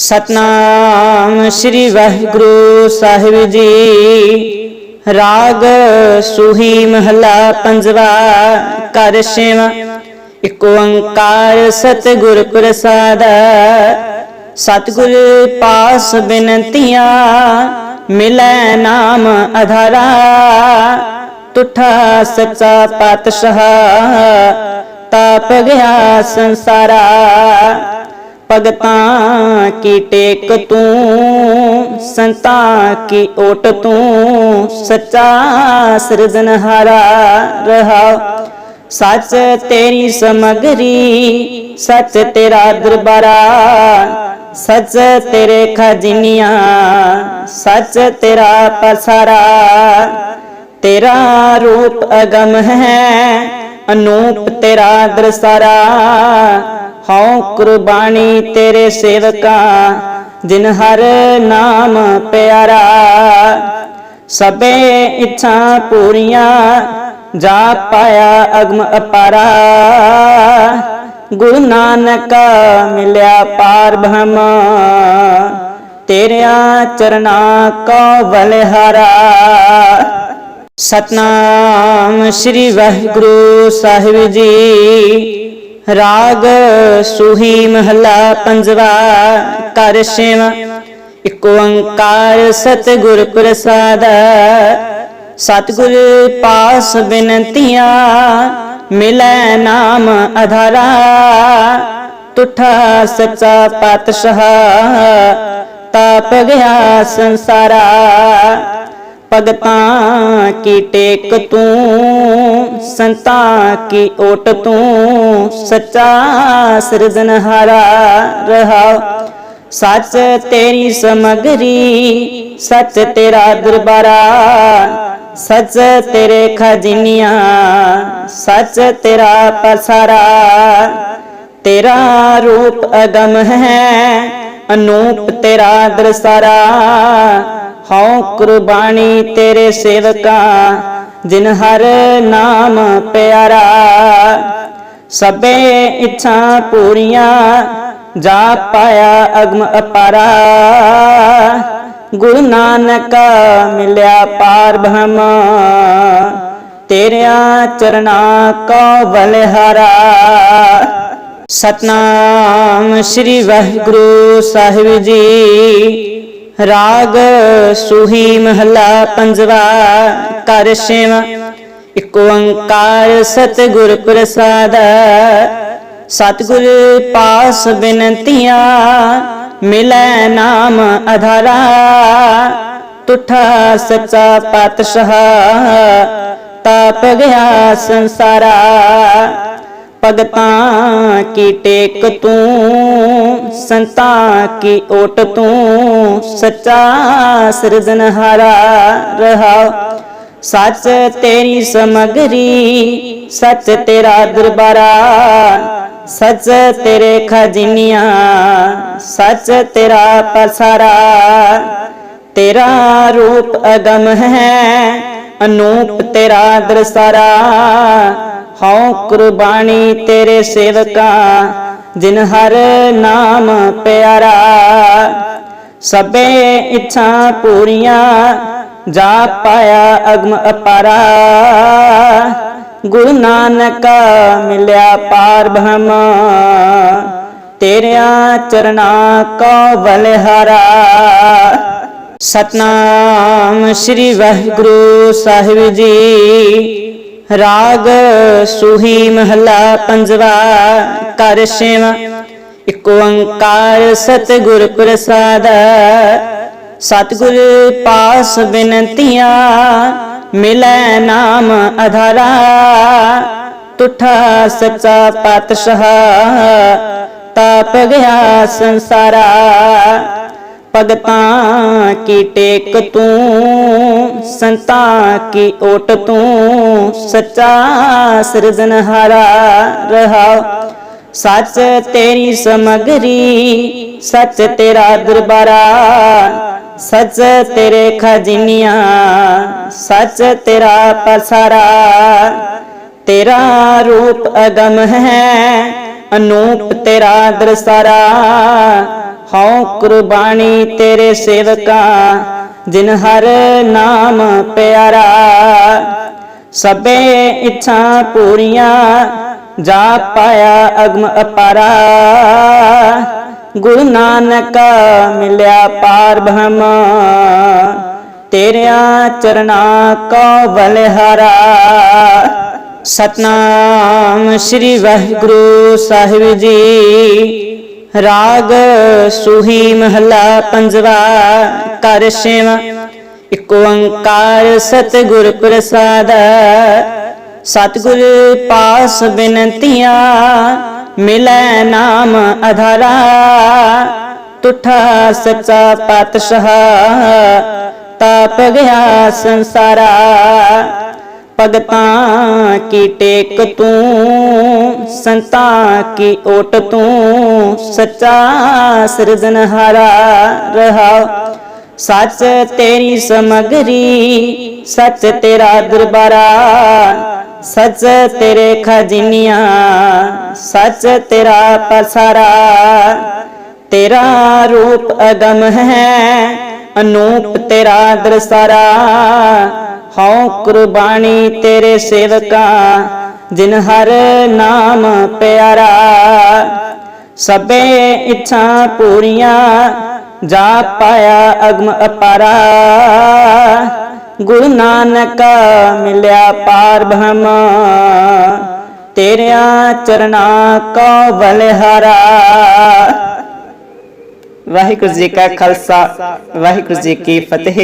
ਸਤਨਾਮ ਸ੍ਰੀ ਵਾਹਿਗੁਰੂ ਸਾਹਿਬ ਜੀ। ਰਾਗ ਸੁਹੀ ਮਹਲਾ ਪੰਜਵਾ ਕਰ ਸਿਵ ਇਕ ਓੰਕਾਰ ਸਤਿਗੁਰ ਪ੍ਰਸਾਦ। ਸਤਿਗੁਰ ਪਾਸ ਬਿਨਤੀਆਂ, ਮਿਲੈ ਨਾਮ ਅਧਾਰਾ। ਤੁਠਾ ਸੱਚਾ ਪਾਤਸ਼ਾਹ, ਤਾਪ ਗਿਆ ਸੰਸਾਰਾ। ਭਗਤਾਂ ਕੀ ਟੇਕ ਤੂੰ? ਸੰਤਾਂ ਕੀ ਓਟ ਤੂੰ? ਸੱਚਾ ਸਿਰਜਨਹਾਰਾ ਰਹਾ। ਸੱਚ ਤੇਰੀ ਸਮਗਰੀ, ਸੱਚ ਤੇਰਾ ਦਰਬਾਰਾ। ਸੱਚ ਤੇਰੇ ਖਜ਼ਨੀਆਂ, ਸੱਚ ਤੇਰਾ ਪਸਾਰਾ। ਤੇਰਾ ਰੂਪ ਅਗਮ ਹੈ, ਅਨੂਪ ਤੇਰਾ ਦਰਸਾਰਾ। ਹਉ ਕੁਰਬਾਨੀ ਤੇਰੇ ਸੇਵਕਾ, ਜਿਨ ਹਰ ਨਾਮ ਪਿਆਰਾ। ਸਭੇ ਇੱਛਾ ਪੂਰੀਆਂ, ਜਾ ਪਾਇਆ ਅਗਮ ਅਪਾਰਾ। ਗੁਰੂ ਨਾਨਕ ਮਿਲਿਆ ਪਾਰ ਬ੍ਰਹਮ ਤੇਰਿਆਂ ਚਰਨਾ ਕੋ ਬਲਿਹਾਰਾ। ਸਤਨਾਮ ਸ੍ਰੀ ਵਾਹਿਗੁਰੂ ਸਾਹਿਬ ਜੀ। ਰਾਗ ਸੁਹੀ ਮਹਲਾ ਪੰਜਵਾ, ਕਰ ਸਿਵ ਇਕ ਓੰਕਾਰ ਸਤਿਗੁਰ ਪ੍ਰਸਾਦ, ਸਤਿਗੁਰ ਪਾਸ ਬਿਨਤੀਆਂ, ਮਿਲੈ ਨਾਮ ਅਧਾਰਾ। ਤੁਠਾ ਸੱਚਾ ਪਾਤਸ਼ਾਹ, ਤਾਪ ਗਿਆ ਸੰਸਾਰਾ। ਭਗਤਾਂ ਕੀ ਟੇਕ ਤੂੰ, ਸੰਤਾਂ ਕੀ ਓਟ ਤੂੰ। ਸੱਚਾ ਸਿਰਜਨਹਾਰਾ ਰਹਾ। ਸੱਚ ਤੇਰੀ ਸਮਗਰੀ, ਸੱਚ ਤੇਰਾ ਦਰਬਾਰਾ, ਸੱਚ ਤੇਰੇ ਖਜ਼ਨੀਆਂ, ਸੱਚ ਤੇਰਾ ਪਸਾਰਾ। ਤੇਰਾ ਰੂਪ ਅਗਮ ਹੈ, ਅਨੂਪ ਤੇਰਾ ਦਰਸਾਰਾ। ਹਉ ਕੁਰਬਾਨੀ ਤੇਰੇ ਸੇਵਕਾ, ਜਿਨ ਹਰ ਨਾਮ ਪਿਆਰਾ। ਸਭੇ ਇੱਛਾ ਪੂਰੀਆਂ, ਜਾ ਪਾਇਆ ਅਗਮ ਅਪਾਰਾ। ਗੁਰੂ ਨਾਨਕ ਮਿਲਿਆ ਪਾਰ ਬ੍ਰਹਮ, ਤੇਰਿਆਂ ਚਰਨਾ ਕੋ ਬਲਿਹਾਰਾ। ਸਤਨਾਮ ਸ੍ਰੀ ਵਾਹਿਗੁਰੂ ਸਾਹਿਬ ਜੀ, ਰਾਗ ਸੁਹੀ ਮਹਲਾ ਪੰਜਵਾ ਕਰ ਸਿਵ ਇਕ ਓੰਕਾਰ ਸਤਿਗੁਰ ਪ੍ਰਸਾਦ, ਸਤਿਗੁਰ ਪਾਸ ਬਿਨਤੀਆਂ, ਮਿਲੈ ਨਾਮ ਅਧਾਰਾ। ਤੁਠਾ ਸੱਚਾ ਪਾਤਸ਼ਾਹ, ਤਾਪ ਗਿਆ ਸੰਸਾਰਾ। ਭਗਤਾਂ ਕੀ ਟੇਕ ਤੂੰ, ਸੰਤਾਂ ਕੀ ਓਟ ਤੂੰ, ਸੱਚਾ ਸਿਰਜਨਹਾਰਾ ਰਹਾ। ਸੱਚ ਤੇਰੀ ਸਮਗਰੀ, ਸੱਚ ਤੇਰਾ ਦਰਬਾਰਾ, ਸੱਚ ਤੇਰੇ ਖਜ਼ਨੀਆਂ, ਸੱਚ ਤੇਰਾ ਪਸਾਰਾ। ਤੇਰਾ ਰੂਪ ਅਗਮ ਹੈ, ਅਨੂਪ ਤੇਰਾ ਦਰਸਾਰਾ। ਹਉ ਕੁਰਬਾਨੀ ਤੇਰੇ ਸੇਵਕਾ, ਜਿਨ ਹਰ ਨਾਮ ਪਿਆਰਾ। ਸਭੇ ਇੱਛਾ ਪੂਰੀਆਂ ਜਾ ਪਾਇਆ ਅਗਮ ਅਪਾਰਾ। ਗੁਰੂ ਨਾਨਕ ਮਿਲਿਆ ਪਾਰ ਬ੍ਰਹਮ। ਤੇਰਿਆਂ ਚਰਨਾ ਕੋ ਬਲਿਹਾਰਾ। ਸਤਨਾਮ ਸ੍ਰੀ ਵਾਹਿਗੁਰੂ ਸਾਹਿਬ ਜੀ। ਰਾਗ ਸੁਹੀ ਮਹਲਾ ਪੰਜਵਾ। ਕਰ ਸਿਵ ਇਕ ਓੰਕਾਰ ਸਤਿਗੁਰ ਪ੍ਰਸਾਦ। ਸਤਿਗੁਰ ਪਾਸ ਬਿਨਤੀਆਂ, ਮਿਲੈ ਨਾਮ ਅਧਾਰਾ। ਤੁਠਾ ਸੱਚਾ ਪਾਤਸ਼ਾਹ, ਤਾਪ ਗਿਆ ਸੰਸਾਰਾ। ਭਗਤਾਂ ਕੀ ਟੇਕ ਤੂੰ, ਸੰਤਾਂ ਕੀ ਓਟ ਤੂੰ, ਸੱਚਾ ਸਿਰਜਨਹਾਰਾ ਰਹਾ ਸੱਚ ਤੇਰੀ ਸਮਗਰੀ, ਸੱਚ ਤੇਰਾ ਦਰਬਾਰਾ। ਸੱਚ ਤੇਰੇ ਖਜ਼ਨੀਆਂ, ਸੱਚ ਤੇਰਾ ਪਸਾਰਾ। ਤੇਰਾ ਰੂਪ ਅਗਮ ਹੈ, ਅਨੂਪ ਤੇਰਾ ਦਰਸਾਰਾ। ਹਉ ਕੁਰਬਾਨੀ ਤੇਰੇ ਸੇਵਕਾ, ਜਿਨ ਹਰ ਨਾਮ ਪਿਆਰਾ। ਸਭੇ ਇੱਛਾ ਪੂਰੀਆਂ, ਜਾ ਪਾਇਆ ਅਗਮ ਅਪਾਰਾ। ਗੁਰੂ ਨਾਨਕ ਮਿਲਿਆ ਪਾਰ ਬ੍ਰਹਮ। ਤੇਰਿਆਂ ਚਰਨਾ ਕੋ ਬਲਿਹਾਰਾ। ਸਤਨਾਮ ਸ੍ਰੀ ਵਾਹਿਗੁਰੂ ਸਾਹਿਬ ਜੀ। ਰਾਗ ਸੁਹੀ ਮਹਲਾ ਪੰਜਵਾ, ਕਰ ਸ਼ਿਵ ਇਕ ਓੰਕਾਰ ਸਤਿਗੁਰ ਪ੍ਰਸਾਦ। ਸਤਿਗੁਰ ਪਾਸ ਬਿਨੰਤੀਆਂ ਮਿਲੈ ਨਾਮ ਅਧਾਰਾ, ਤੁਠਾ ਸੱਚਾ ਪਾਤਸ਼ਾਹ। ਤਾਪ ਗਿਆ ਸੰਸਾਰਾ, ਭਗਤਾਂ ਕੀ ਟੇਕ ਤੂੰ, ਸੰਤਾਂ ਕੀ ਓਟ ਤੂੰ, ਸੱਚਾ ਸਿਰਜਨਹਾਰਾ ਰਹਾ। ਸੱਚ ਤੇਰੀ ਸਮਗਰੀ, ਸੱਚ ਤੇਰਾ ਦਰਬਾਰਾ ਸੱਚ ਤੇਰੇ ਖਜ਼ਨੀਆਂ, ਸੱਚ ਤੇਰਾ ਪਸਾਰਾ। ਤੇਰਾ ਰੂਪ ਅਗਮ ਹੈ, ਅਨੂਪ ਤੇਰਾ ਦਰਸਾਰਾ। ਹਉ ਕੁਰਬਾਨੀ ਤੇਰੇ ਸੇਵਕਾ, ਜਿਨ ਹਰ ਨਾਮ ਪਿਆਰਾ। ਸਭੇ ਇੱਛਾ ਪੂਰੀਆਂ, ਜਾ ਪਾਇਆ ਅਗਮ ਅਪਾਰਾ। ਗੁਰੂ ਨਾਨਕ ਮਿਲਿਆ ਪਾਰ ਬ੍ਰਹਮ ਤੇਰਿਆਂ ਚਰਨਾ ਕੋ ਬਲਿਹਾਰਾ। ਵਾਹਿਗੁਰੂ ਜੀ ਕਾ ਖਾਲਸਾ, ਵਾਹਿਗੁਰੂ ਜੀ ਕੀ ਫਤਿਹ।